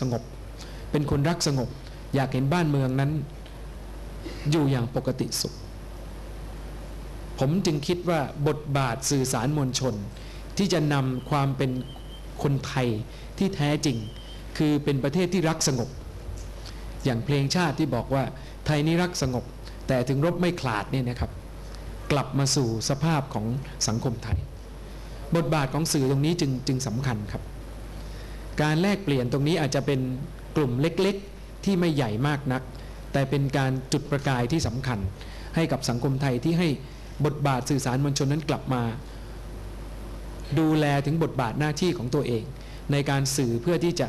สงบ เป็นคนรักสงบ อยากเห็นบ้านเมืองนั้น อยู่อย่างปกติสุข ผมจึงคิดว่าบทบาทสื่อสารมวลชน ที่จะนำความเป็นคนไทยที่แท้จริง คือเป็นประเทศที่รักสงบ อย่างเพลงชาติที่บอกว่า ไทยนี่รักสงบ แต่ถึงรบไม่ขลาดเนี่ยนะครับ กลับมาสู่สภาพของสังคมไทย บทบาทของสื่อตรงนี้จึงจึงสำคัญครับ การแลกเปลี่ยนตรงนี้อาจจะเป็นกลุ่มเล็กๆ ที่ไม่ใหญ่มากนัก แต่เป็นการจุดประกายที่สำคัญ ให้กับสังคมไทยที่ให้บทบาทสื่อสารมวลชนนั้นกลับมา ดูแลถึงบทบาทหน้าที่ของตัวเอง ในการสื่อเพื่อที่จะ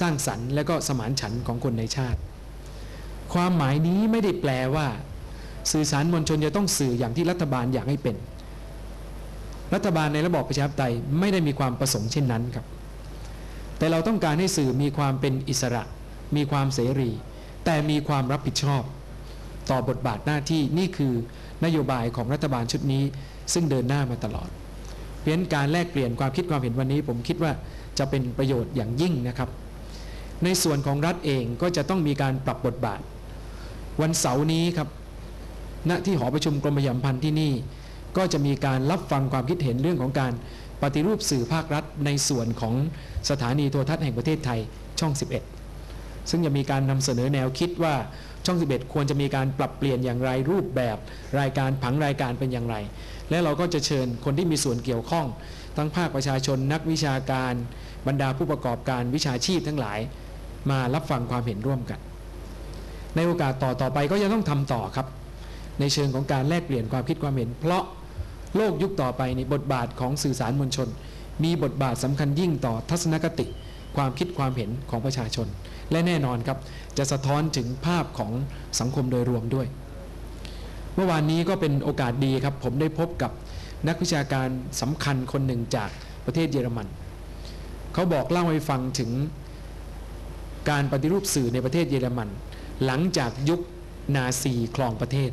สร้างสรรค์และก็สมานฉันท์ของคนในชาติ ความหมายนี้ไม่ได้แปลว่า สื่อสารมวลชนจะต้องสื่ออย่างที่รัฐบาลอยากให้เป็น รัฐบาลในระบอบประชาธิปไตยไม่ได้มีความประสงค์เช่นนั้นครับ แต่เราต้องการให้สื่อมีความเป็นอิสระ มีความเสรี แต่มีความรับผิดชอบ ต่อบทบาทหน้าที่นี่คือนโยบายของรัฐบาลชุดนี้ ซึ่งเดินหน้ามาตลอด เพราะฉะนั้นการแลกเปลี่ยนความคิดความเห็นวันนี้ ผมคิดว่าจะเป็นประโยชน์อย่างยิ่งนะครับ ในส่วนของรัฐเองก็จะต้องมีการปรับบทบาท วันเสาร์นี้ครับณที่หอประชุมกรมประชาสัมพันธ์ที่นี่ ก็จะมีการรับฟังความคิดเห็นเรื่องของการ ปฏิรูปสื่อภาครัฐในส่วนของสถานีโทรทัศน์แห่งประเทศไทยช่อง 11 ซึ่งจะมีการนำเสนอแนวคิดว่าช่อง 11 ควรจะมีการปรับเปลี่ยนอย่างไรรูปแบบรายการผังรายการเป็นอย่างไร และเราก็จะเชิญคนที่มีส่วนเกี่ยวข้อง ทั้งภาคประชาชนนักวิชาการ บรรดาผู้ประกอบการวิชาชีพทั้งหลาย มารับฟังความเห็นร่วมกัน ในโอกาสต่อต่อไปก็ยังต้องทำต่อครับ ในเชิงของการแลกเปลี่ยนความคิดความเห็น เพราะ โลกยุคต่อไปในบทบาทของสื่อสารมวลชน มีบทบาทสำคัญยิ่งต่อทัศนคติ ความคิดความเห็นของประชาชน และแน่นอนครับ จะสะท้อนถึงภาพของสังคมโดยรวมด้วย เมื่อวานนี้ก็เป็นโอกาสดีครับ ผมได้พบกับนักวิชาการสำคัญคนหนึ่งจากประเทศเยอรมัน เขาบอกเล่าให้ฟังถึงการปฏิรูปสื่อในประเทศเยอรมัน หลังจากยุคนาซีครองประเทศ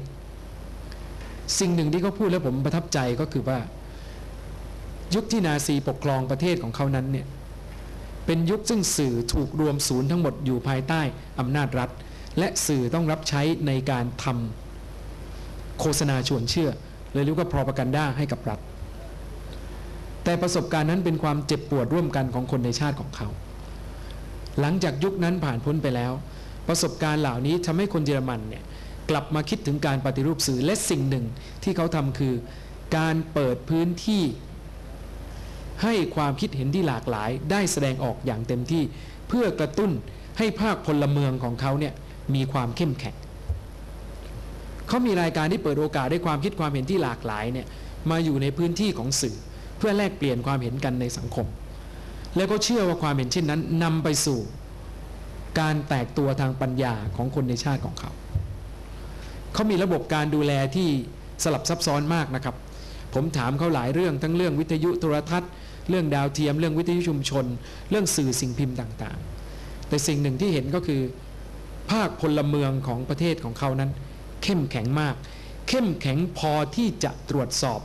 สิ่งหนึ่งที่เขาพูดแล้วผมประทับใจก็คือว่า ยุคที่นาซีปกครองประเทศของเขานั้นเนี่ยเป็นยุคซึ่งสื่อถูกรวมศูนย์ทั้งหมดอยู่ภายใต้อำนาจรัฐ และสื่อต้องรับใช้ในการทำโฆษณาชวนเชื่อเลยเรียกว่าพรอพกันด้าให้กับรัฐ แต่ประสบการณ์นั้นเป็นความเจ็บปวดร่วมกันของคนในชาติของเขา หลังจากยุคนั้นผ่านพ้นไปแล้ว ประสบการณ์เหล่านี้ทำให้คนเยอรมันเนี่ย กลับมาคิดถึงการปฏิรูปสื่อและสิ่งหนึ่งที่เขาทำคือ การเปิดพื้นที่ให้ความคิดเห็นที่หลากหลาย ได้แสดงออกอย่างเต็มที่ เพื่อกระตุ้นให้ภาคพลเมืองของเขาเนี่ยมีความเข้มแข็งเขามีรายการที่เปิดโอกาสได้ความคิดความเห็นที่หลากหลายเนี่ยมาอยู่ในพื้นที่ของสื่อ เพื่อแลกเปลี่ยนความเห็นกันในสังคม แล้วก็เชื่อว่าความเห็นเช่นนั้นนำไปสู่ การแตกตัวทางปัญญาของคนในชาติของเขา เขามีระบบการดูแลที่สลับซับซ้อนมากนะครับ ผมถามเขาหลายเรื่องทั้งเรื่องวิทยุโทรทัศน์ เรื่องดาวเทียม เรื่องวิทยุชุมชน เรื่องสื่อสิ่งพิมพ์ต่างๆ แต่สิ่งหนึ่งที่เห็นก็คือ ภาคพลเมืองของประเทศของเขานั้น เข้มแข็งมาก เข้มแข็งพอที่จะตรวจสอบ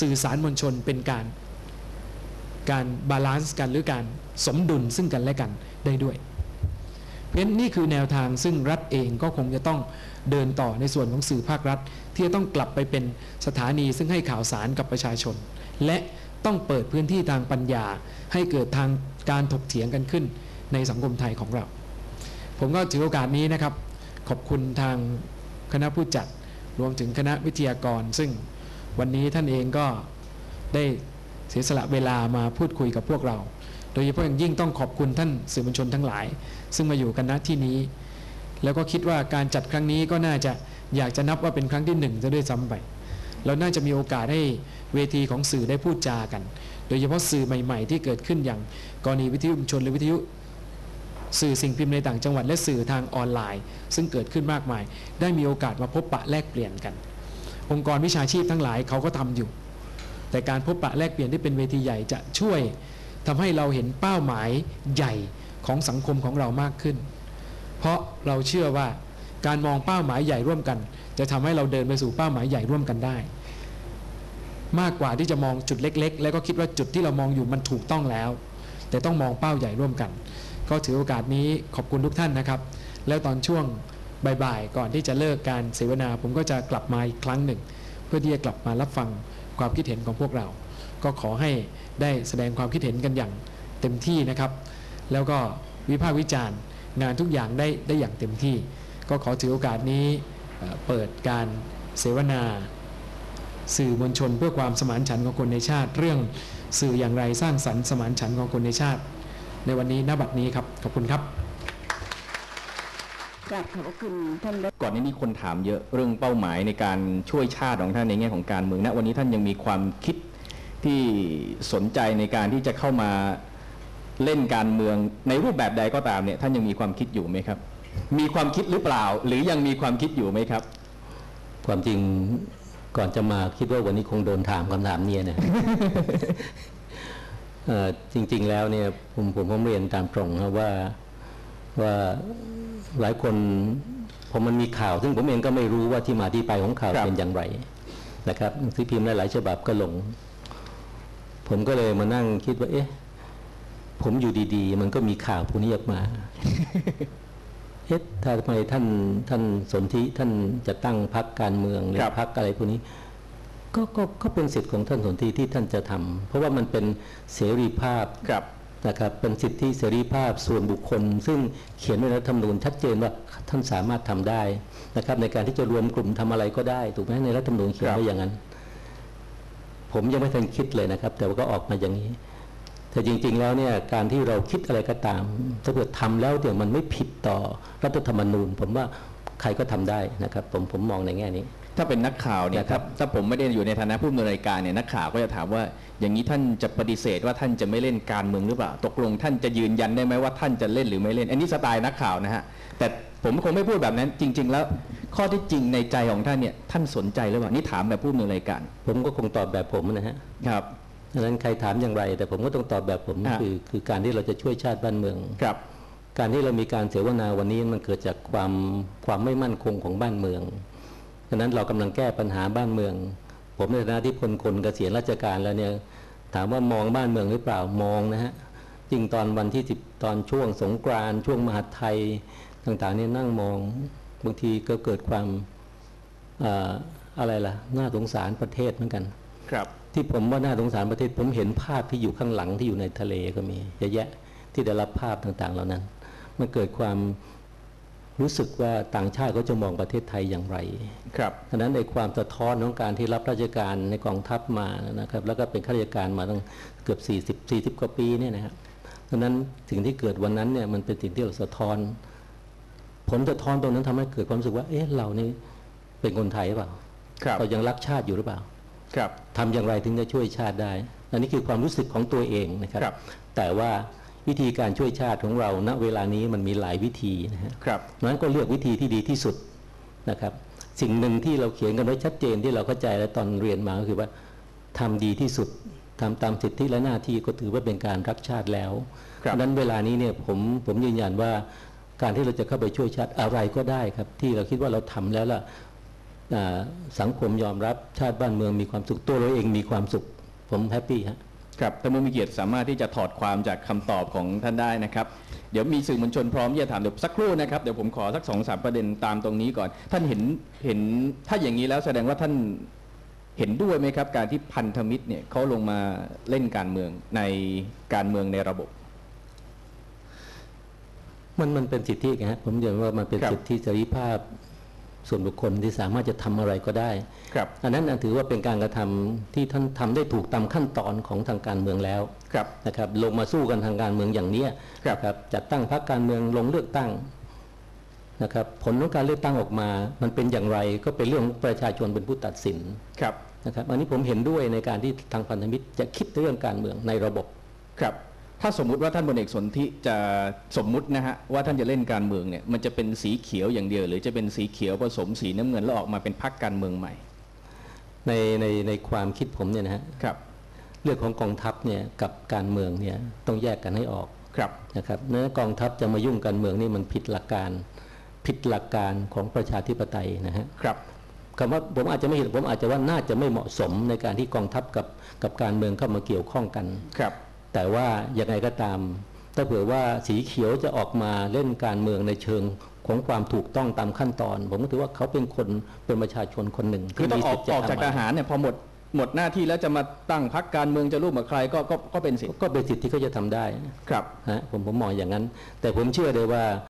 สื่อสารมวลชนเป็นการ การบาลานซ์กันหรือการสมดุลซึ่งกันและกันได้ด้วย เพราะฉะนั้นนี่คือแนวทางซึ่งรัฐเองก็คงจะต้องเดินต่อในส่วนของสื่อภาครัฐ ที่จะต้องกลับไปเป็นสถานีซึ่งให้ข่าวสารกับประชาชน และต้องเปิดพื้นที่ทางปัญญา ให้เกิดทางการถกเถียงกันขึ้นในสังคมไทยของเรา ผมก็ถือโอกาสนี้นะครับ ขอบคุณทางคณะผู้จัดรวมถึงคณะวิทยากร ซึ่งวันนี้ท่านเองก็ได้เสียสละเวลามาพูดคุยกับพวกเรา โดยเฉพาะอย่างยิ่งต้องขอบคุณท่านสื่อมวลชนทั้งหลาย ซึ่งมาอยู่กันณที่นี้ แล้วก็คิดว่าการจัดครั้งนี้ก็น่าจะอยากจะนับว่าเป็นครั้งที่หนึ่งจะด้วยซ้ำไปเราน่าจะมีโอกาสให้เวทีของสื่อได้พูดจากัน โดยเฉพาะสื่อใหม่ ๆ ที่เกิดขึ้นอย่างกรณีวิทยุชุมชนหรือวิทยุ สื่อสิ่งพิมพ์ในต่างจังหวัดและสื่อทางออนไลน์ ซึ่งเกิดขึ้นมากมาย ได้มีโอกาสมาพบปะแลกเปลี่ยนกัน องค์กรวิชาชีพทั้งหลายเขาก็ทำอยู่ แต่การพบปะแลกเปลี่ยนที่เป็นเวทีใหญ่จะช่วย ทำให้เราเห็นเป้าหมายใหญ่ของสังคมของเรามากขึ้น เพราะเราเชื่อว่าการมองเป้าหมายใหญ่ร่วมกัน จะทำให้เราเดินไปสู่เป้าหมายใหญ่ร่วมกันได้ มากกว่าที่จะมองจุดเล็ก ๆ แล้วก็คิดว่าจุดที่เรามองอยู่มันถูกต้องแล้ว แต่ต้องมองเป้าใหญ่ร่วมกัน ก็ถือโอกาสนี้ขอบคุณทุกท่านนะครับ แล้วตอนช่วงบ่ายๆก่อนที่จะเลิกการเสวนา ผมก็จะกลับมาอีกครั้งหนึ่ง เพื่อที่จะกลับมารับฟังความคิดเห็นของพวกเรา ก็ขอให้ได้แสดงความคิดเห็นกันอย่างเต็มที่นะครับ แล้วก็วิพากษ์วิจารณ์งานทุกอย่างได้ได้อย่างเต็มที่ ก็ขอถือโอกาสนี้เอ่อเปิดการเสวนา สื่อมวลชนเพื่อความสมานฉันท์ของคนในชาติ เรื่องสื่ออย่างไรสร้างสรรค์สมานฉันท์ของคนในชาติ ในวันนี้ณบัดนี้ครับขอบคุณครับกราบขอบพระคุณท่านรัฐก่อนหน้านี้คนถามเยอะเรื่องเป้าหมายในการช่วยชาติของท่านในแง่ของการเมืองณวันนี้ท่านยังมีความคิด ที่สนใจในการที่จะเข้ามาเล่นการเมืองในรูปแบบใดก็ตามเนี่ยท่านยังมีความคิดอยู่ไหมครับ มีความคิดหรือเปล่า หรือยังมีความคิดอยู่ไหมครับ ความจริงก่อนจะมาคิดว่าวันนี้คงโดนถามคำถามเนี่ยนะเอ่อจริง ๆ แล้วเนี่ยผมผมผมเรียนตามตรงครับว่าว่าหลายคนพอมันมีข่าว ซึ่งผมเองก็ไม่รู้ว่าที่มาที่ไปของข่าวครับเป็นอย่างไรนะครับหนังสือพิมพ์หลายๆฉบับก็ลง ผมก็เลยมานั่งคิดว่า เอ๊ะ ผมอยู่ดีๆ มันก็มีข่าวพวกนี้ออกมา เอ๊ะถ้าทำไมท่านท่านสนธิท่านจะตั้งพรรคการเมืองหรือครับพรรคอะไรพวกนี้ก็ก็ก็เป็นสิทธิ์ของท่านสนธิที่ท่านจะทำเพราะว่ามันเป็นเสรีภาพครับนะครับเป็นสิทธิเสรีภาพส่วนบุคคล ซึ่งเขียนไว้ในรัฐธรรมนูญชัดเจนว่าท่านสามารถทำได้นะครับในการที่จะรวมกลุ่มทำอะไรก็ได้ ถูกไหมในรัฐธรรมนูญเขียนครับไว้อย่างนั้น ผมยังไม่ทันคิดเลยนะครับ แต่ว่าก็ออกมาอย่างนี้ แต่จริง ๆ แล้วเนี่ยการที่เราคิดอะไรก็ตาม ถ้าเกิดทำแล้วเนี่ยมันไม่ผิดต่อรัฐธรรมนูญ ผมว่าใครก็ทำได้นะครับ ผมผมมองในแง่นี้ ถ้าเป็นนักข่าวเนี่ยนะครับถ้าถ้าผมไม่ได้อยู่ในฐานะผู้ดำเนินรายการเนี่ยนักข่าวก็จะถามว่า อย่างนี้ท่านจะปฏิเสธว่าท่านจะไม่เล่นการเมืองหรือเปล่า ตกลงท่านจะยืนยันได้ไหมว่าท่านจะเล่นหรือไม่เล่น อันนี้สไตล์นักข่าวนะฮะแต่ผมคงไม่พูดแบบนั้นจริง ๆ แล้ว ข้อที่จริงในใจของท่านเนี่ยท่านสนใจหรือเปล่านี่ถามแบบผู้ดำเนินรายการ ผมก็คงตอบแบบผมนะฮะครับดังนั้นใครถามอย่างไร แต่ผมก็ต้องตอบแบบผมอะคือคือการที่เราจะช่วยชาติบ้านเมืองครับ การที่เรามีการเสวนาวันนี้มันเกิดจากความความไม่มั่นคงของบ้านเมืองฉะนั้นเรากำลังแก้ปัญหาบ้านเมือง ผมในฐานะที่พลคนเกษียณราชการแล้วเนี่ยถามว่ามองบ้านเมืองหรือเปล่ามองนะฮะจริงตอนวันที่สิบตอนช่วงสงกรานต์ช่วงมหาดไทยต่างๆเนี่ยนั่งมอง บางทีก็เกิดความเอ่ออะไรล่ะน่าสงสารประเทศเหมือนกัน ครับ ที่ผมว่าน่าสงสารประเทศ ผมเห็นภาพที่อยู่ข้างหลังที่อยู่ในทะเลก็มีเยอะแยะที่ได้รับภาพต่างๆ เหล่านั้น มันเกิดความรู้สึกว่าต่างชาติเขาจะมองประเทศไทยอย่างไร ครับฉะนั้นในความสะท้อนของการที่รับราชการในกองทัพมานะครับ แล้วก็เป็นข้าราชการมาตั้งเกือบ 40 40 กว่าปีเนี่ยนะครับฉะนั้นสิ่งที่เกิดวันนั้นเนี่ยมันเป็นสิ่งที่เราสะท้อน ผลสะท้อนตรงนั้นทำให้เกิดความรู้สึกว่า เอ๊ะเรานี่เป็นคนไทยหรือเปล่าครับเรายังรักชาติอยู่หรือเปล่า ครับทำอย่างไรถึงจะช่วยชาติได้อันนี้คือความรู้สึกของตัวเองนะครับครับแต่ว่าวิธีการช่วยชาติของเราณเวลานี้มันมีหลายวิธีนะฮะครับนั้นก็เลือกวิธีที่ดีที่สุดนะครับ สิ่งหนึ่งที่เราเขียนกันไว้ชัดเจนที่เราเข้าใจและตอนเรียนมาก็คือว่าทำดีที่สุดทำตามสิทธิและหน้าที่ก็ถือว่าเป็นการรักชาติแล้วครับเพราะฉะนั้นเวลานี้เนี่ยผมผมยืนยันว่า การที่เราจะเข้าไปช่วยชาติอะไรก็ได้ครับ ที่เราคิดว่าเราทำแล้วล่ะสังคมยอมรับชาติบ้านเมืองมีความสุขตัวเราเองมีความสุข ผมแฮปปี้ฮะครับท่านผู้มีเกียรติสามารถที่จะถอดความจากคำตอบของท่านได้นะครับ เดี๋ยวมีสื่อมวลชนพร้อมที่จะถามเดี๋ยวสักครู่นะครับเดี๋ยวผมขอสักสองสามประเด็นตามตรงนี้ก่อน ท่านเห็นเห็นถ้าอย่างนี้แล้วแสดงว่าท่านเห็นด้วยไหมครับ การที่พันธมิตรเนี่ยเขาลงมาเล่นการเมืองในการเมืองในระบบ มันมันเป็นสิทธิไงฮะผมเรียนว่ามันเป็นครับสิทธิเสรีภาพส่วนบุคคลที่สามารถจะทำอะไรก็ได้ ครับ อันนั้นน่ะถือว่าเป็นการกระทำที่ท่านทำได้ถูกตามขั้นตอนของทางการเมืองแล้ว ครับ นะครับ ลงมาสู้กันทางการเมืองอย่างเนี้ยครับนะครับจัดตั้งพรรคการเมืองลงเลือกตั้งนะครับ ผลของการเลือกตั้งออกมา มันเป็นอย่างไรก็เป็นเรื่องของประชาชนเป็นผู้ตัดสิน ครับ นะครับ อันนี้ผมเห็นด้วยในการที่ทางพันธมิตรจะคิดเรื่องการเมืองในระบบ ครับ ถ้าสมมุติว่าท่านพลเอกสนธิจะสมมุตินะฮะว่าท่านจะเล่นการเมืองเนี่ยมันจะเป็นสีเขียวอย่างเดียว หรือจะเป็นสีเขียวผสมสีน้ำเงินแล้วออกมาเป็นพรรคการเมืองใหม่ ในในในความคิดผมเนี่ยนะฮะครับ เรื่องของกองทัพเนี่ยกับการเมืองเนี่ยต้องแยกกันให้ออกครับนะครับเนื้อกองทัพจะมายุ่งการเมืองนี่มันผิดหลักการผิดหลักการของประชาธิปไตยนะฮะครับคำว่าผมอาจจะไม่เห็นผมอาจจะว่าน่าจะไม่เหมาะสมในการที่กองทัพกับกับการเมืองเข้ามาเกี่ยวข้องกันครับ แต่ว่ายังไงก็ตาม ถ้าเผื่อว่าสีเขียวจะออกมาเล่นการเมืองในเชิงของความถูกต้องตามขั้นตอน ผมก็ถือว่าเขาเป็นคนเป็นประชาชนคนหนึ่งคือต้องออกที่มีสิทธิ์ออกจากจะททำหารเนี่ยพอหมดหมดหน้าที่แล้วจะมาตั้งพักการเมืองจะร่วมกับใครก็ก็ก็เป็นสิทธิ์ก็เป็นสิทธิ์ที่เขาจะทำได้ครับฮะผมผมมองอย่างนั้น แต่ผมเชื่อเลยว่า